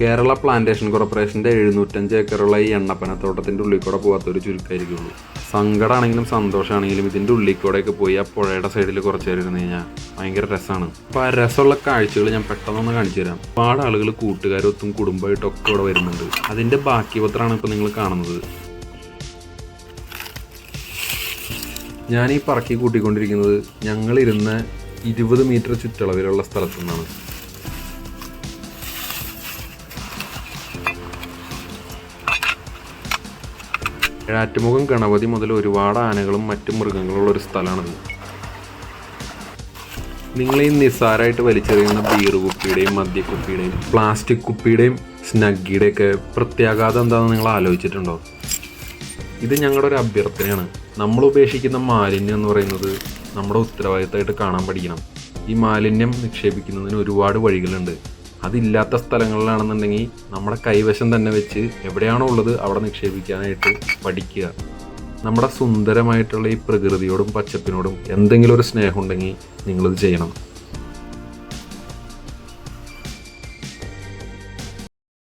Kerala plantation കോർപ്പറേഷന്റെ എഴുന്നൂറ്റഞ്ച് ഏക്കറുള്ള ഈ എണ്ണപ്പനത്തോട്ടത്തിന്റെ ഉള്ളിൽ കൂടെ പോകാത്തൊരു ചുരുക്കമായിരിക്കുള്ളൂ സങ്കടമാണെങ്കിലും സന്തോഷമാണെങ്കിലും ഇതിന്റെ ഉള്ളിൽ കൂടെയൊക്കെ പോയി ആ പുഴയുടെ സൈഡിൽ കുറച്ച് നേരം ഇരുന്ന് കഴിഞ്ഞാൽ ഭയങ്കര രസമാണ് അപ്പോൾ ആ രസമുള്ള കാഴ്ചകൾ ഞാൻ പെട്ടെന്നൊന്ന് കാണിച്ചു തരാം. ഒരുപാട് ആളുകൾ കൂട്ടുകാരൊത്തും കുടുംബമായിട്ടൊക്കെ ഇവിടെ വരുന്നുണ്ട്. അതിന്റെ ബാക്കി പത്രമാണ് ഇപ്പോൾ നിങ്ങൾ കാണുന്നത്. ഞാൻ ഈ പറക്കി കൂട്ടിക്കൊണ്ടിരിക്കുന്നത് ഞങ്ങളിരുന്ന ഇരുപത് മീറ്റർ ചുറ്റളവിലുള്ള സ്ഥലത്തു നിന്നാണ് ഏഴാറ്റുമുഖം ഗണപതി മുതൽ ഒരുപാട് ആനകളും മറ്റു മൃഗങ്ങളുള്ള ഒരു സ്ഥലമാണിത്. നിങ്ങൾ ഈ നിസ്സാരമായിട്ട് വലിച്ചെറിയുന്ന ബീർ കുപ്പിയുടെയും മദ്യക്കുപ്പിയുടെയും പ്ലാസ്റ്റിക് കുപ്പിയുടെയും സ്നഗ്ഗിയുടെ ഒക്കെ പ്രത്യാഘാതം എന്താണെന്ന് നിങ്ങൾ ആലോചിച്ചിട്ടുണ്ടോ? ഇത് ഞങ്ങളുടെ ഒരു അഭ്യർത്ഥനയാണ്. നമ്മൾ ഉപേക്ഷിക്കുന്ന മാലിന്യം എന്ന് പറയുന്നത് നമ്മുടെ ഉത്തരവാദിത്തമായിട്ട് കാണാൻ പഠിക്കണം. ഈ മാലിന്യം നിക്ഷേപിക്കുന്നതിന് ഒരുപാട് വഴികളുണ്ട്. അതില്ലാത്ത സ്ഥലങ്ങളിലാണെന്നുണ്ടെങ്കിൽ നമ്മുടെ കൈവശം തന്നെ വെച്ച് എവിടെയാണോ ഉള്ളത് അവിടെ നിക്ഷേപിക്കാനായിട്ട് പഠിക്കുക. നമ്മുടെ സുന്ദരമായിട്ടുള്ള ഈ പ്രകൃതിയോടും പച്ചപ്പിനോടും എന്തെങ്കിലും ഒരു സ്നേഹമുണ്ടെങ്കിൽ നിങ്ങളത് ചെയ്യണം.